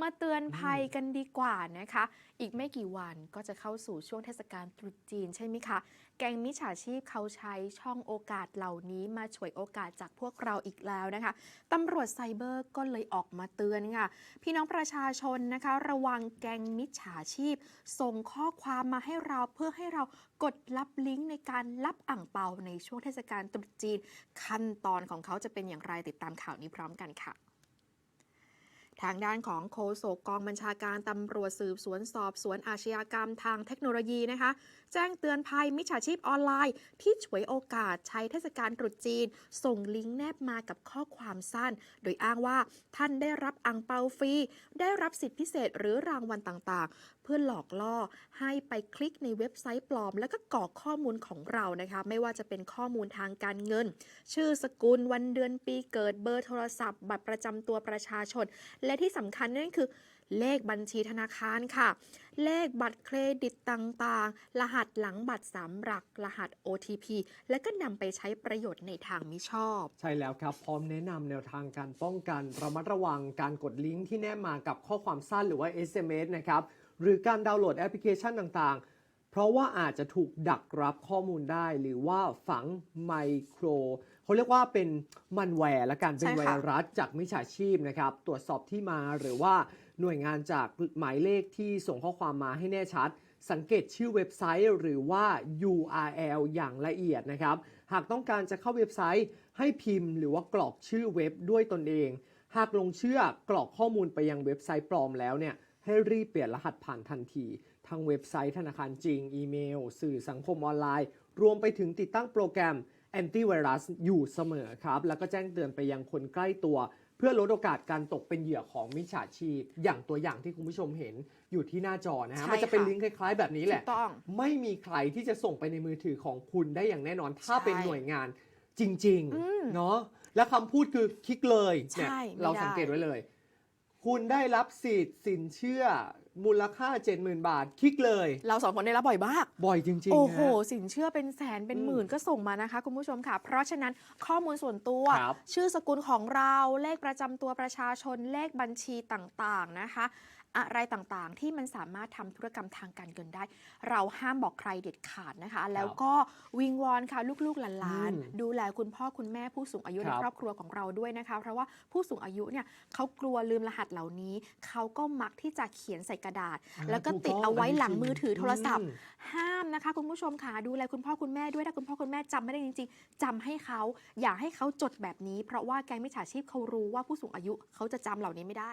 มาเตือนภัยกันดีกว่านะคะ อีกไม่กี่วันก็จะเข้าสู่ช่วงเทศกาลตรุษจีนใช่ไหมคะ แก๊งมิจฉาชีพเขาใช้ช่องโอกาสเหล่านี้มาฉวยโอกาสจากพวกเราอีกแล้วนะคะตำรวจไซเบอร์ก็เลยออกมาเตือนค่ะ พี่น้องประชาชนนะคะ ระวังแก๊งมิจฉาชีพ ส่งข้อความมาให้เราเพื่อให้เรากดรับลิงก์ในการรับอ่างเปาในช่วงเทศกาลตรุษจีน ขั้นตอนของเขาจะเป็นอย่างไรติดตามข่าวนี้พร้อมกันค่ะ ทางด้านของโฆษกกองบัญชาการตำรวจสืบสวนสอบสวนอาชญากรรมทางเทคโนโลยีนะคะ แจ้งเตือนภัยมิจฉาชีพออนไลน์ ที่ฉวยโอกาสใช้เทศกาลตรุษจีน ส่งลิงก์แนบมากับข้อความสั้น โดยอ้างว่าท่านได้รับอังเปาฟรี ได้รับสิทธิพิเศษหรือรางวัลต่างๆ เพื่อหลอกล่อให้ไปคลิกในเว็บไซต์ปลอม แล้วก็กรอกข้อมูลของเรานะคะ ไม่ว่าจะเป็นข้อมูลทางการเงิน ชื่อสกุลวันเดือนปีเกิดเบอร์โทรศัพท์ บัตรประจำตัวประชาชนและที่สำคัญนั่นคือเลขบัญชีธนาคารค่ะ เลขบัตรเครดิตต่างๆ รหัสหลังบัตรสามหลัก รหัส OTP และก็นำไปใช้ประโยชน์ในทางมิชอบ ใช่แล้วครับ พร้อมแนะนำแนวทางการป้องกันระมัดระวังการกดลิงก์ที่แนบมากับข้อความสั้นหรือว่า SMS นะครับ หรือการดาวน์โหลดแอปพลิเคชันต่างๆ เพราะว่าอาจจะถูกดักรับข้อมูลได้ หรือว่าฝังไมโคร เขาเรียกว่าเป็นมันแวร์และการเป็นใช่ไวค่ะรัสจากมิจฉาชีพนะครับ ตรวจสอบที่มาหรือว่าหน่วยงานจากหมายเลขที่ส่งข้อความมาให้แน่ชัด สังเกตชื่อเว็บไซต์หรือว่า URL อย่างละเอียดนะครับ หากต้องการจะเข้าเว็บไซต์ให้พิมพ์ หรือว่ากรอกชื่อเว็บด้วยตนเอง หากลงเชื่อกรอกข้อมูลไปยังเว็บไซต์ปลอมแล้วเนี่ยให้รีบเปลี่ยนรหัสผ่านทันทีทั้งเว็บไซต์ธนาคารจริง อีเมล สื่อสังคมออนไลน์ รวมไปถึงติดตั้งโปรแกรม แอนตี้ไวรัสอยู่เสมอครับ แล้วก็แจ้งเตือนไปยังคนใกล้ตัว เพื่อลดโอกาสการตกเป็นเหยื่อของมิจฉาชีพ อย่างตัวอย่างที่คุณผู้ชมเห็นอยู่ที่หน้าจอนะฮะใช่มันจะเป็นค่ะลิงก์คล้ายๆ แบบนี้แหถูละกต้องไม่มีใครที่จะส่งไปในมือถือของคุณได้อย่างแน่นอน ถ้าใช่เป็นหน่วยงานจริงอืมๆเนาะและคำพูดคือคลิกเลยเนี่ยใช่ไม่เราได้สังเกตไว้เลย คุณได้รับสิทธิ์สินเชื่อมูลค่า 70,000 บาท คลิกเลย เราสองคนได้รับบ่อยมาก บ่อยจริงๆโอ้โห ฮะ สินเชื่อเป็นแสนเป็นอืมหมื่นก็ส่งมานะคะ คุณผู้ชมค่ะ เพราะฉะนั้นข้อมูลส่วนตัว ครับชื่อสกุลของเราเลขประจำตัวประชาชนเลขบัญชีต่างๆนะคะ อะไรต่างๆ ที่มันสามารถทำธุรกรรมทางการเงินได้ เราห้ามบอกใครเด็ดขาดนะคะ แล้วก็วิงวอนค่ะลูกๆหลานอืมๆดูแลคุณพ่อคุณแม่ผู้สูงอายุคในรับครอบครัวของเราด้วยนะคะเพราะว่าผู้สูงอายุเนี่ยเขากลัวลืมรหัสเหล่านี้ เขาก็มักที่จะเขียนใส่กระดาษอ่าแล้วก็ถูกติดต้องเอาไว้อันนี้หลังจริงมือถือโทรศัพท์อืมห้ามนะคะ คุณผู้ชมค่ะดูแลคุณพ่อคุณแม่ด้วยถ้าคุณพ่อคุณแม่จำไม่ได้จริง ๆจำให้เขาอย่าให้เขาจดแบบนี้ เพราะว่าแก๊งมิจฉาชีพเขารู้ว่าผู้สูงอายุเขาจะจำเหล่านี้ไม่ได้